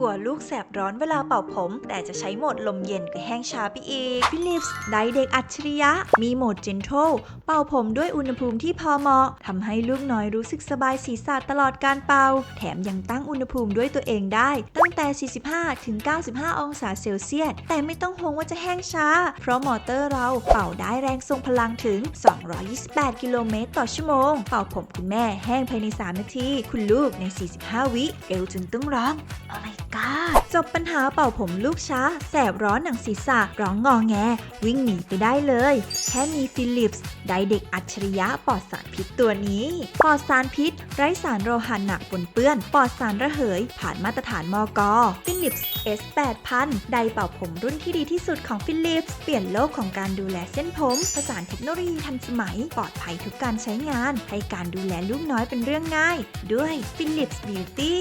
กลัวลูกแสบร้อนเวลาเป่าผม แต่จะใช้โหมดลมเย็นก็แห้งช้าไปอีก Philips ไดเด็กอัจฉริยะ มีโหมด Gentle เป่าผมด้วยอุณหภูมิที่พอเหมาะทำให้ลูกน้อยรู้สึกสบายศีรษะตลอดการเป่า แถมยังตั้งอุณหภูมิด้วยตัวเองได้ ตั้งแต่ 45 ถึง 95 องศาเซลเซียส แต่ไม่ต้องห่วงว่าจะแห้งช้า เพราะมอเตอร์เราเป่าได้แรงทรงพลังถึง 228 กิโลเมตรต่อชั่วโมง เป่าผมคุณแม่แห้งภายใน 3 นาที คุณลูกใน 45 วิเร็วจนต้องร้องโอ้ my god จบปัญหาเป่าผมลูกช้า แสบร้อนหนังศีรษะร้องงอแง วิ่งหนีไปได้เลย แค่มีฟิลิปส์ไดเด็กอัจฉริยะปลอดสารพิษตัวนี้ ปลอดสารพิษ ไร้สารโลหะหนักปนเปื้อน ปลอดสารระเหย ผ่านมาตรฐานมอกฟิลิปส์ S 8000ไดเป่าผมรุ่นที่ดีที่สุดของฟิลิปส์เปลี่ยนโลกของการดูแลเส้นผมผสานเทคโนโลยีทันสมัย ปลอดภัยทุกการใช้งาน ให้การดูแลลูกน้อยเป็นเรื่องง่าย ด้วย Philips Beauty